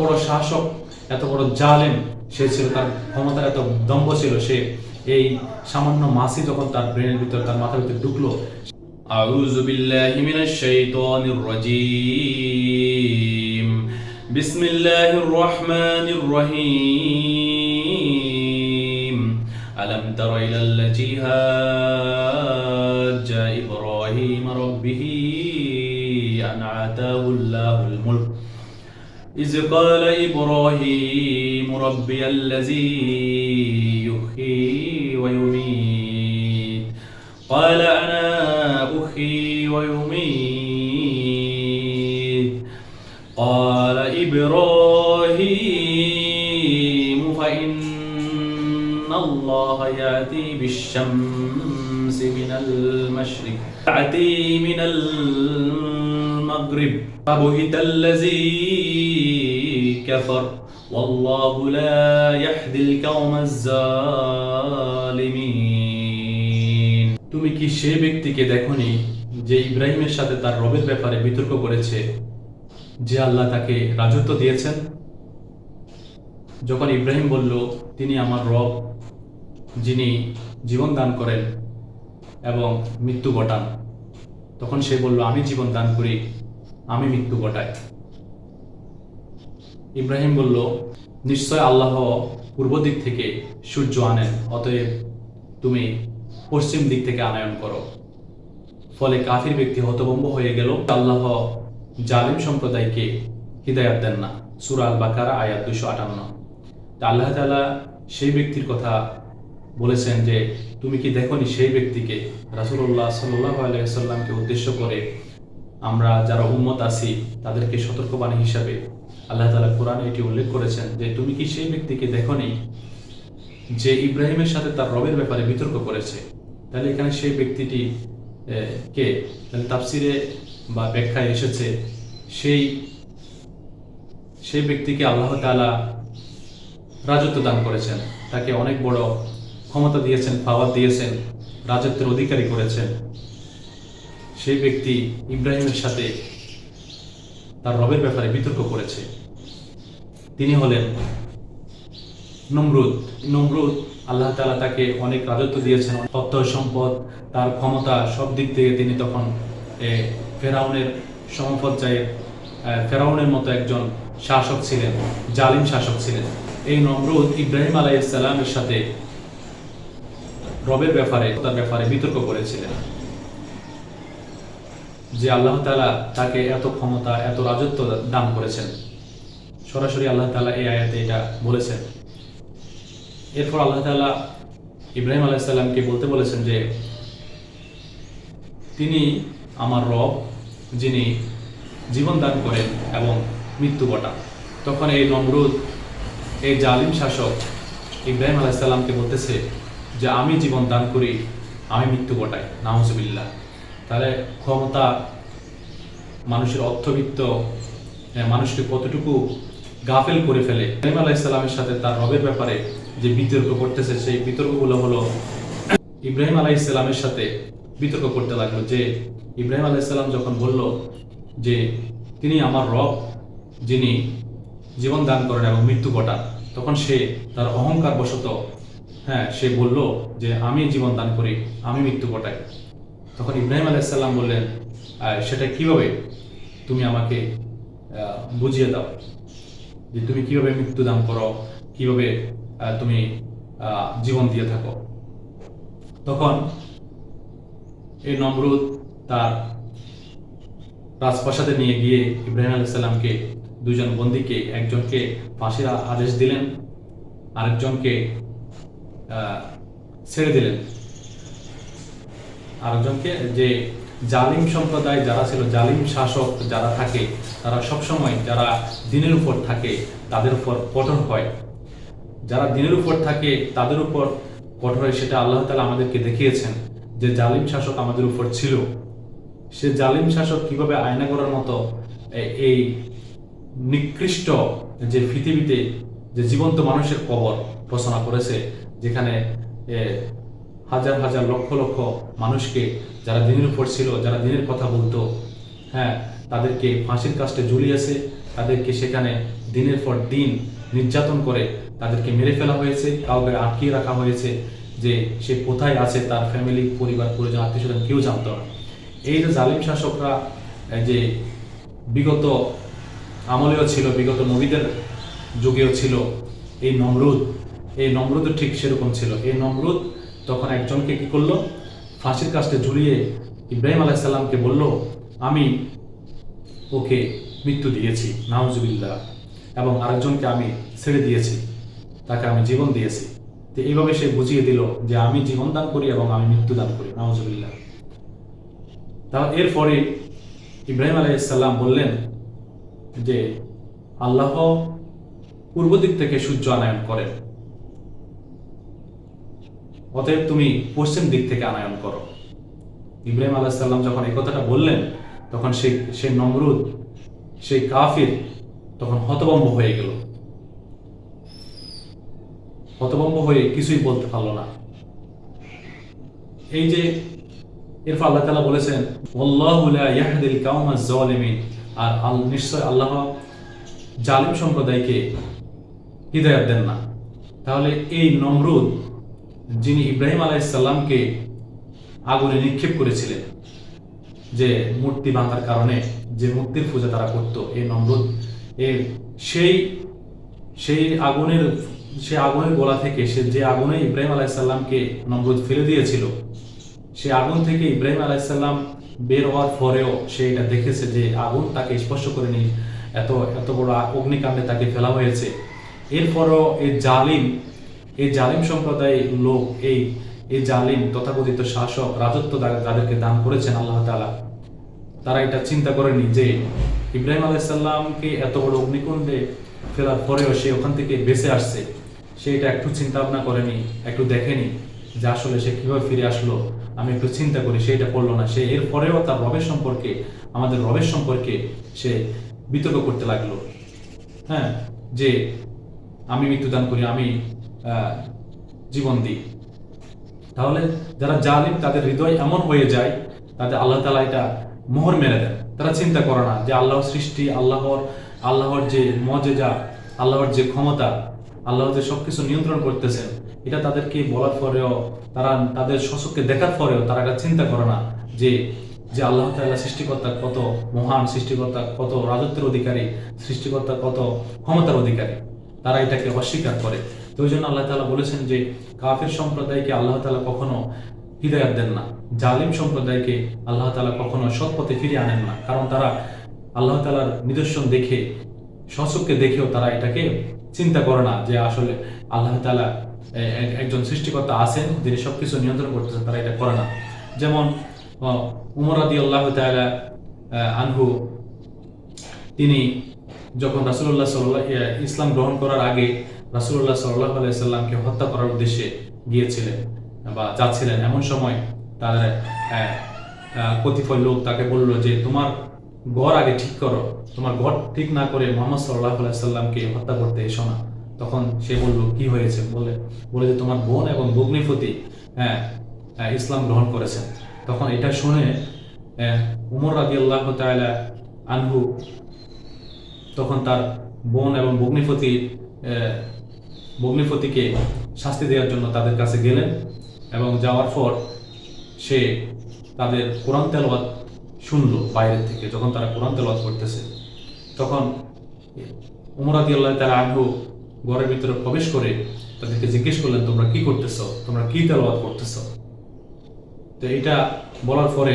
বড় শাসক এত বড় জালেম সে ছিল তার ক্ষমতার এত দম্ভ ছিল সে এই সামান্য মাসি যখন তার ব্রেনের ভিতর তার মাথার ভিতরে ঢুকলো أعوذ بالله من الشيطان الرجيم بسم الله الرحمن الرحيم ألم تر إلى التي هاج إبراهيم ربه أن آتاه الله الملك إذ قال إبراهيم ربي الذي يحيي ويميت. قال أنا أحيي ويميت. قال إبراهيم فإن الله يأتي بالشمس من المشرق يأتي من المغرب فبهت الذي كفر والله لا يهدي القوم الظالمين তুমি কি সে ব্যক্তিকে দেখনি যে ইব্রাহিমের সাথে তার রবের ব্যাপারে বিতর্ক করেছে যে আল্লাহ তাকে রাজত্ব দিয়েছেন যখন ইব্রাহিম বলল তিনি আমার রব যিনি জীবন দান করেন এবং মৃত্যু ঘটান তখন সে বলল আমি জীবন দান করি আমি মৃত্যু ঘটাই। ইব্রাহিম বলল, নিশ্চয় আল্লাহ পূর্ব দিক থেকে সূর্য আনেন, অতএব তুমি পশ্চিম দিক থেকে আনয়ন করো। ফলে কাফির ব্যক্তি হতভম্ব হয়ে গেল। আল্লাহ জালিম সম্প্রদায়কে হৃদায়ত দেন না। সুরা আল বাকারা আয়াত দুশো আটান্ন। আল্লাহ তালা সেই ব্যক্তির কথা বলেছেন যে, তুমি কি দেখনি সেই ব্যক্তিকে রাসুল্লাহ সাল্লাহ আলাইসাল্লামকে উদ্দেশ্য করে আমরা যারা উম্মত আছি, তাদেরকে সতর্কবাণী হিসাবে আল্লাহ তালা কোরআনে এটি উল্লেখ করেছেন যে, তুমি কি সেই ব্যক্তিকে দেখনি যে ইব্রাহিমের সাথে তার রবের ব্যাপারে বিতর্ক করেছে? তাহলে এখানে সেই ব্যক্তিটি কে? তাহলে তাফসিরে বা ব্যাখ্যায় এসেছে, সেই সেই ব্যক্তিকে আল্লাহ তাআলা রাজত্ব দান করেছেন। তাকে অনেক বড় ক্ষমতা দিয়েছেন, পাওয়ার দিয়েছেন, রাজত্বের অধিকারী করেছেন। সেই ব্যক্তি ইব্রাহিমের সাথে তার রবের ব্যাপারে বিতর্ক করেছে। তিনি হলেন নমরুদ। নমরুদ আল্লাহ তাআলা তাকে অনেক রাজত্ব দিয়েছেন তথ্য সম্পদ তার ক্ষমতা সব দিক থেকে তিনি তখন ফেরাউনের সমপর্যায়ে এ, ফেরাউনের মতো একজন শাসক ছিলেন জালিম শাসক ছিলেন। এই নমরুদ ইব্রাহিম আলাইসালামের সাথে রবের ব্যাপারে তার ব্যাপারে বিতর্ক করেছিলেন। যে আল্লাহ তাআলা তাকে এত ক্ষমতা, এত রাজত্ব দান করেছেন। সরাসরি আল্লাহ তাআলা এই আয়াতে এটা বলেছেন। এরপর আল্লাহ তাআলা ইব্রাহিম আলাইসাল্লামকে বলতে বলেছেন যে, তিনি আমার রব, যিনি জীবন দান করেন এবং মৃত্যু ঘটান তখন এই নমরুদ, এই জালিম শাসক ইব্রাহিম আলাইসাল্লামকে বলতেছে যে, আমি জীবন দান করি, আমি মৃত্যু ঘটাই নাহজবিল্লাহ তাহলে ক্ষমতা, মানুষের অর্থবিত্ত মানুষকে কতটুকু গাফেল করে ফেলে। ইব্রাহিম আলাইসাল্লামের সাথে তার রবের ব্যাপারে যে বিতর্ক করতেছে, সেই বিতর্কগুলো হলো ইব্রাহিম আলাইসাল্লামের সাথে বিতর্ক করতে লাগল যে, ইব্রাহিম আলাইসাল্লাম যখন বলল যে, তিনি আমার রব, যিনি জীবন দান করেন এবং মৃত্যু ঘটান, তখন সে তার অহংকার বশত হ্যাঁ সে বলল যে, আমি জীবন দান করি, আমি মৃত্যু ঘটাই। তখন ইব্রাহিম আলাইসাল্লাম বললেন সেটা কীভাবে তুমি আমাকে বুঝিয়ে দাও? যে তুমি কীভাবে মৃত্যু দান করো? কীভাবে তুমি জীবন দিয়ে থাকো? তখন এই নমরুদ তার রাজপ্রাসাদে নিয়ে গিয়ে ইব্রাহিম আলাইসাল্লামকে দুজন বন্দীকে, একজনকে ফাঁসির আদেশ দিলেন, আরেকজনকে ছেড়ে দিলেন। আরেকজনকে, যে জালিম সম্প্রদায় যারা ছিল, জালিম শাসক যারা থাকে, তারা সবসময় যারা দিনের উপর থাকে, তাদের উপর কঠোর হয়। যারা দিনের উপর থাকে, তাদের উপর কঠোর হয়, সেটা আল্লাহ তালা আমাদেরকে দেখিয়েছেন যে জালিম শাসক আমাদের উপর ছিল। সে জালিম শাসক কীভাবে আয়না করার মতো এই নিকৃষ্ট যে পৃথিবীতে যে জীবন্ত মানুষের কবর রচনা করেছে, যেখানে হাজার হাজার লক্ষ লক্ষ মানুষকে যারা দিনের উপর ছিল, যারা দিনের কথা বলতো হ্যাঁ তাদেরকে ফাঁসির কাজটা ঝুলিয়েছে, তাদেরকে সেখানে দিনের পর দিন নির্যাতন করে তাদেরকে মেরে ফেলা হয়েছে, কাউকে আটকিয়ে রাখা হয়েছে যে সে কোথায় আছে, তার ফ্যামিলি পরিবার, পরিজন, আত্মীয় স্বজন কেউ জানতো না। এই যে জালিম শাসকরা যে বিগত আমলেও ছিল, বিগত নবীদের যুগেও ছিল, এই নমরুদ, এই নমরুদও ঠিক সেরকম ছিল। এই নমরুদ তখন একজনকে কি করল? ফাঁসির কাজটা ঝুলিয়ে ইব্রাহিম আলাইসাল্লামকে বলল, আমি ওকে মৃত্যু দিয়েছি, নাউজুবিল্লাহ, এবং আরেকজনকে আমি ছেড়ে দিয়েছি, তাকে আমি জীবন দিয়েছি। তো এইভাবে সে বুঝিয়ে দিল যে আমি জীবন দান করি এবং আমি মৃত্যু দান করি, নাউজুবিল্লাহ। তা এরপরে ইব্রাহিম আলাইসাল্লাম বললেন যে, আল্লাহ পূর্ব দিক থেকে সূর্য আনায়ন করেন। অতএব তুমি পশ্চিম দিক থেকে আনায়ন করো। ইব্রাহিম আলাইসাল্লাম যখন এই কথাটা বললেন, তখন সেই সেই নমরুদ সেই কাফির তখন হতভম্ব হয়ে গেল। হতভম্ব হয়ে কিছুই বলতে পারল না। এই যে এরপর আল্লাহ তালা বলেছেন ইয়াহদিল কাওমাজ জালিমিন আর আল নিশ্চয় আল্লাহ জালিম সম্প্রদায়কে হৃদয়াত দেন না। তাহলে এই নমরুদ যিনি ইব্রাহিম আলাইসাল্লামকে আগুনে নিক্ষেপ করেছিলেন, যে মূর্তি ভাঙার কারণে যে মূর্তির পূজা তারা করত এই নমরুদ এর সেই সেই আগুনের, সে আগুনের গোলা থেকে, সে যে আগুনে ইব্রাহিম আলাইসাল্লামকে নমরুদ ফেলে দিয়েছিল, সে আগুন থেকে ইব্রাহিম আলাইসাল্লাম বের হওয়ার পরেও সে এটা দেখেছে যে আগুন তাকে স্পর্শ করে করেনি, এত এত বড় অগ্নিকাণ্ডে তাকে ফেলা হয়েছে। এরপরও এই জালিম এই জালিম সম্প্রদায়ের লোক, এই এই জালিম তথাকথিত শাসক, রাজত্ব যাদেরকে দান করেছেন আল্লাহ তাআলা। তারা এটা চিন্তা করেনি যে ইব্রাহিম আলাইসাল্লামকে এত বড় অগ্নিকুণ্ডে ফেলার পরেও সে ওখান থেকে বেঁচে আসছে। সে এটা একটু চিন্তা ভাবনা করেনি, একটু দেখেনি যে আসলে সে কীভাবে ফিরে আসলো। আমি একটু চিন্তা করি, সে এটা করল না। সে এর পরেও তার রবের সম্পর্কে, আমাদের রবের সম্পর্কে সে বিতর্ক করতে লাগল। হ্যাঁ যে আমি মৃত্যুদান করি, আমি জীবন দিই। তাহলে যারা জালিম, তাদের হৃদয় এমন হয়ে যায় তাদের আল্লাহ তালা এটা মোহর মেরে দেন। তারা চিন্তা করে না যে আল্লাহর সৃষ্টি, আল্লাহর আল্লাহর যে মজেজা আল্লাহর যে ক্ষমতা আল্লাহ যে সবকিছু নিয়ন্ত্রণ করতেছেন, এটা তাদেরকে বলার পরেও, তারা তাদের শশককে দেখার পরেও তারা এটা চিন্তা করে না যে যে আল্লাহ তাআলা সৃষ্টিকর্তা কত মহান, সৃষ্টিকর্তা কত রাজত্বের অধিকারী, সৃষ্টিকর্তা কত ক্ষমতার অধিকারী। তারা এটাকে অস্বীকার করে। তো জন্য আল্লাহ তাআলা বলেছেন যে কাফের সম্প্রদায়কে আল্লাহ তাআলা কখনো হৃদয়াত দেন না। জালিম সম্প্রদায়কে আল্লাহ তাআলা কখনো সৎ পথে ফিরিয়ে আনেন না। কারণ তারা আল্লাহ তাআলার নিদর্শন দেখে শশককে দেখেও তারা এটাকে চিন্তা করে না যে আসলে আল্লাহ এ- একজন সৃষ্টিকর্তা আছেন যিনি সবকিছু নিয়ন্ত্রণ করতেছেন তারা এটা করে না। যেমন আহ, উমর রাদি আল্লাহ আহ, আনহু তিনি যখন রাসূলুল্লাহ সাল্লাহ ইসলাম গ্রহণ করার আগে রাসূলুল্লাহ সাল্লাহ আলাইসাল্লামকে হত্যা করার উদ্দেশ্যে গিয়েছিলেন বা যাচ্ছিলেন। এমন সময় আহ, কতিপয় লোক তাকে বলল যে তোমার ঘর আগে ঠিক করো। তোমার ঘর ঠিক না করে মোহাম্মদ সাল্লাহ আলাইসাল্লামকে হত্যা করতে এসো না। তখন সে বলল কি হয়েছে? বলে বলে যে তোমার বোন এবং ভগ্নিপতি হ্যাঁ ইসলাম গ্রহণ করেছেন। তখন এটা শুনে উমর রাজি আল্লাহ তাআলা আনহু তখন তার বোন এবং ভগ্নিপতি ভগ্নিপতিকে শাস্তি দেওয়ার জন্য তাদের কাছে গেলেন এবং যাওয়ার পর সে তাদের কোরআন তেলাওয়াত শুনলো বাইরের থেকে, যখন তারা কোরআন তেলাওয়াত করতেছে। তখন উমরাদি আল্লাহ তারা আগ্রহ ঘরের ভিতরে প্রবেশ করে তাদেরকে জিজ্ঞেস করলেন, তোমরা কি করতেছো? তোমরা কি তেলাওয়াত করতেছো? তো এটা বলার পরে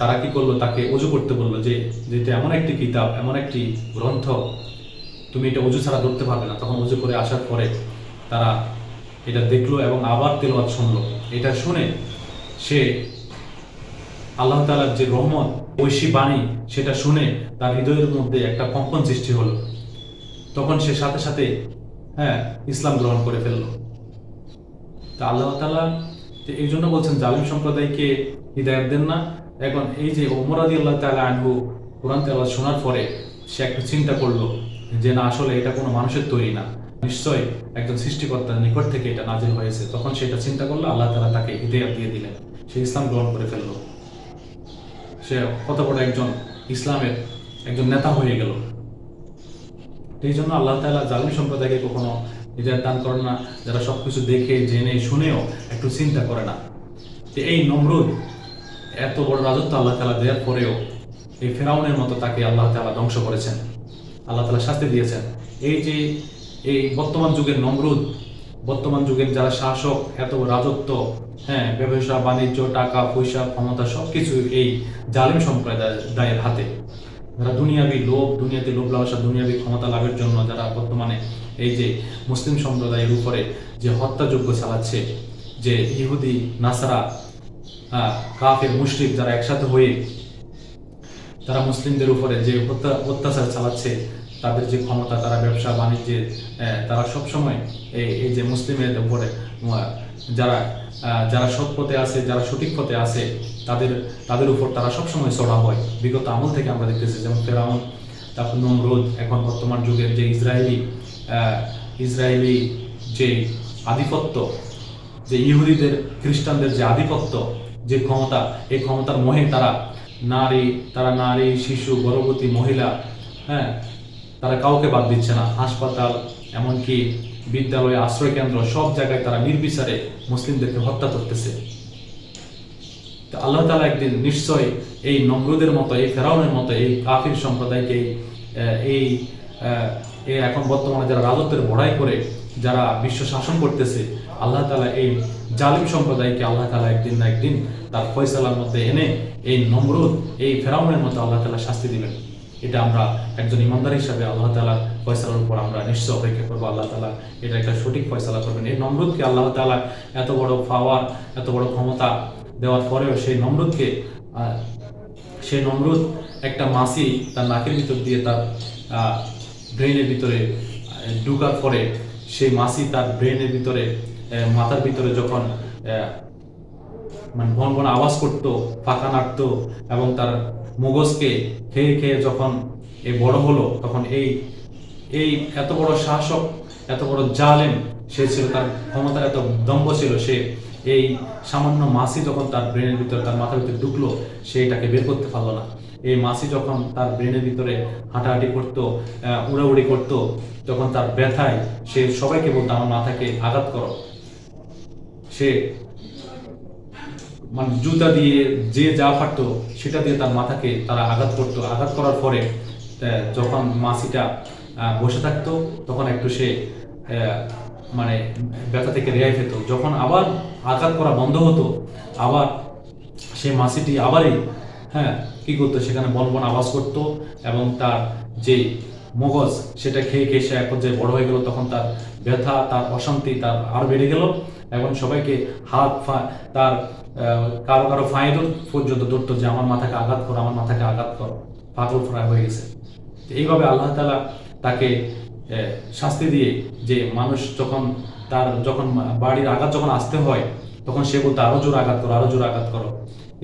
তারা কি করল? তাকে অজু করতে বলল যে যে এটা এমন একটি কিতাব, এমন একটি গ্রন্থ তুমি এটা অজু ছাড়া ধরতে পারবে না। তখন অজু করে আসার পরে তারা এটা দেখল এবং আবার তেলাওয়াত শুনলো। এটা শুনে সে আল্লাহ তালার যে রহমত ঐশী বাণী, সেটা শুনে তার হৃদয়ের মধ্যে একটা কম্পন সৃষ্টি হলো। তখন সে সাথে সাথে হ্যাঁ ইসলাম গ্রহণ করে ফেলল। তা আল্লাহ তালা এই জন্য বলছেন, জালিম সম্প্রদায়কে হৃদায়ত দেন না। এখন এই যে ওমর আদি আল্লাহ তাআলা আনহু কোরআন তেলাওয়াত শোনার পরে সে একটা চিন্তা করল। যে না, আসলে এটা কোনো মানুষের তৈরি না। নিশ্চয়ই একজন সৃষ্টিকর্তার নিকট থেকে এটা নাজিল হয়েছে। তখন সেটা চিন্তা করল, আল্লাহ তালা তাকে হৃদয়াত দিয়ে দিলেন। সে ইসলাম গ্রহণ করে ফেলল। সে কত বড় একজন ইসলামের একজন নেতা হয়ে গেল। এই জন্য আল্লাহ তাআলা জালিম সম্প্রদায়কে কখনো হৃদয় দান করেন না। যারা সবকিছু দেখে, জেনে, শুনেও একটু চিন্তা করে না। তো এই নমরুদ এত বড় রাজত্ব আল্লাহ তাআলা দেওয়ার পরেও এই ফেরাউনের মতো তাকে আল্লাহ তালা ধ্বংস করেছেন। আল্লাহ তালা শাস্তি দিয়েছেন। এই যে এই বর্তমান যুগের নমরুদ, বর্তমান যুগের যারা শাসক, এত রাজত্ব হ্যাঁ ব্যবসা, বাণিজ্য, টাকা, পয়সা, ক্ষমতা, সবকিছু এই জালিম সম্প্রদায়ের হাতে। যারা দুনিয়াবি লোভ, দুনিয়াতে লোভ লালসা, দুনিয়াবি ক্ষমতা লাভের জন্য যারা বর্তমানে এই যে মুসলিম সম্প্রদায়ের উপরে যে হত্যাযজ্ঞ চালাচ্ছে, যে ইহুদি, নাসারা কাফের, মুশরিক যারা একসাথে হয়ে তারা মুসলিমদের উপরে যে অত্যাচার চালাচ্ছে, তাদের যে ক্ষমতা, তারা ব্যবসা, বাণিজ্যে তারা সবসময় এই এই যে মুসলিমের উপরে যারা যারা সৎ পথে আছে, যারা সঠিক পথে আছে, তাদের তাদের উপর তারা সবসময় চড়া হয়। বিগত আমল থেকে আমরা দেখতেছি, যেমন ফেরাউন, তারপর নমরুদ, এখন বর্তমান যুগের যে ইসরায়েলি ইসরায়েলি যে আধিপত্য, যে ইহুদিদের, খ্রিস্টানদের যে আধিপত্য, যে ক্ষমতা, এই ক্ষমতার মোহে তারা নারী, তারা নারী, শিশু, গর্ভবতী মহিলা হ্যাঁ তারা কাউকে বাদ দিচ্ছে না। হাসপাতাল, এমনকি বিদ্যালয় আশ্রয় কেন্দ্র সব জায়গায় তারা নির্বিচারে মুসলিমদেরকে হত্যা করতেছে। আল্লাহ তালা একদিন নিশ্চয় এই নমরুদের মতো, এই ফেরাউনের মতো, এই কাফির সম্প্রদায়কে এই এখন বর্তমানে যারা রাজত্বের বড়াই করে, যারা বিশ্ব শাসন করতেছে আল্লাহ তালা এই জালিম সম্প্রদায়কে আল্লাহ তালা একদিন না একদিন তার ফয়সালার মধ্যে এনে এই নমরুদ, এই ফেরাউনের মতো আল্লাহ তালা শাস্তি দিবেন। এটা আমরা একজন ইমানদার হিসাবে আল্লাহ তালার ফয়সালার উপর আমরা নিশ্চয় অপেক্ষা করব। আল্লাহ তালা এটা একটা সঠিক ফয়সালা করবেন। এই নমরুদকে আল্লাহ তালা এত বড় পাওয়ার এত বড় ক্ষমতা দেওয়ার পরেও সেই নমরুদকে সেই নমরুদ একটা মাসি তার নাকের ভিতর দিয়ে তার ব্রেনের ভিতরে ঢুকার পরে সেই মাসি তার ব্রেনের ভিতরে মাথার ভিতরে যখন মানে ভন ভন আওয়াজ করতো, ফাঁকা নাড়তো, এবং তার মগজকে খেয়ে খেয়ে যখন এই বড় হলো, তখন এই এই এত বড় শাসক, এত বড় জালেম, সে ছিল তার ক্ষমতার এত দম্ভ ছিল, সে এই সামান্য মাসি যখন তার ব্রেনের ভিতরে, তার মাথার ভিতরে ঢুকলো, সে এটাকে বের করতে পারল না। এই মাসি যখন তার ব্রেনের ভিতরে হাঁটাহাঁটি করতো উড়াউড়ি করতো, তখন তার ব্যথায় সে সবাইকে বলতো, আমার মাথাকে আঘাত করো। সে মানে জুতা দিয়ে যে যা পারতো সেটা দিয়ে তার মাথাকে তারা আঘাত করতো। আঘাত করার পরে যখন মাসিটা বসে থাকতো, তখন একটু সে মানে ব্যথা থেকে রেহাই পেত। যখন আবার আঘাত করা বন্ধ হতো, আবার সে মাসিটি আবারই হ্যাঁ কি করতো, সেখানে বন বন আওয়াজ করতো এবং তার যে মগজ, সেটা খেয়ে খেয়ে সে এক পর্যায়ে বড় হয়ে গেল। তখন তার ব্যথা, তার অশান্তি, তার আর বেড়ে গেল। এবং সবাইকে হাত ফা, তার কারও কারও ফাঁয়ে পর্যন্ত ধরতো যে আমার মাথাকে আঘাত করো, আমার মাথাকে আঘাত করো। পাগল ফ্রাই হয়ে গেছে। এইভাবে আল্লাহ তালা তাকে শাস্তি দিয়ে যে মানুষ যখন তার যখন বাড়ির আঘাত যখন আসতে হয়, তখন সে বলতো, আরও জোর আঘাত করো, আরও জোর আঘাত করো।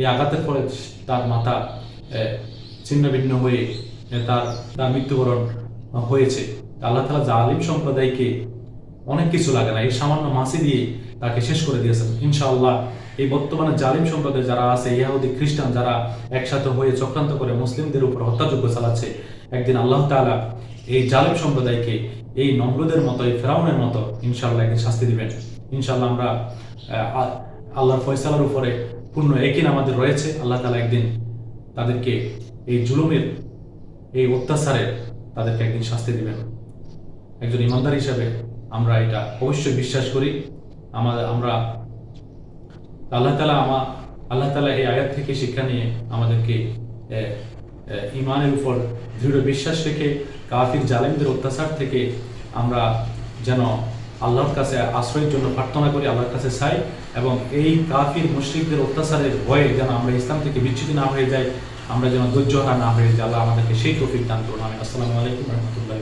এই আঘাতের ফলে তার মাথা ছিন্ন ভিন্ন হয়ে তার তার মৃত্যুবরণ হয়েছে। আল্লাহ তালা জালিম সম্প্রদায়কে অনেক কিছু লাগে না এই সামান্য মাসি দিয়ে তাকে শেষ করে দিয়েছেন। ইনশাআল্লাহ এই বর্তমানে জালিম সম্প্রদায় যারা আছে ইহুদি খ্রিস্টান যারা একসাথে হয়ে চক্রান্ত করে মুসলিমদের উপর হত্যাযোগ্য চালাচ্ছে, একদিন আল্লাহ তাআলা এই জালিম সম্প্রদায়কে এই নম্রদের মতো, এই ফেরাউনের মতো ইনশাআল্লাহ একদিন শাস্তি দিবেন। ইনশাআল্লাহ আমরা আল্লাহর ফয়সালার উপরে পূর্ণ একিন আমাদের রয়েছে। আল্লাহ তাআলা একদিন তাদেরকে এই জুলুমের, এই অত্যাচারের তাদেরকে একদিন শাস্তি দিবেন। একজন ইমানদার হিসাবে আমরা এটা অবশ্যই বিশ্বাস করি। আমাদের, আমরা আল্লাহ তালা আমা, আল্লাহ তালা এই আয়াত থেকে শিক্ষা নিয়ে আমাদেরকে ইমানের উপর দৃঢ় বিশ্বাস রেখে কাফির জালেমদের অত্যাচার থেকে আমরা যেন আল্লাহর কাছে আশ্রয়ের জন্য প্রার্থনা করি, আল্লাহর কাছে চাই এবং এই কাফির মুশ্রিকদের অত্যাচারের ভয়ে যেন আমরা ইসলাম থেকে বিচ্ছুতি না হয়ে যাই, আমরা যেন ধৈর্য না হয়ে যাই, আল্লাহ আমাদেরকে সেই তৌফিক দান করুন। আমি আসসালামু আলাইকুম রহমতুল্লাহ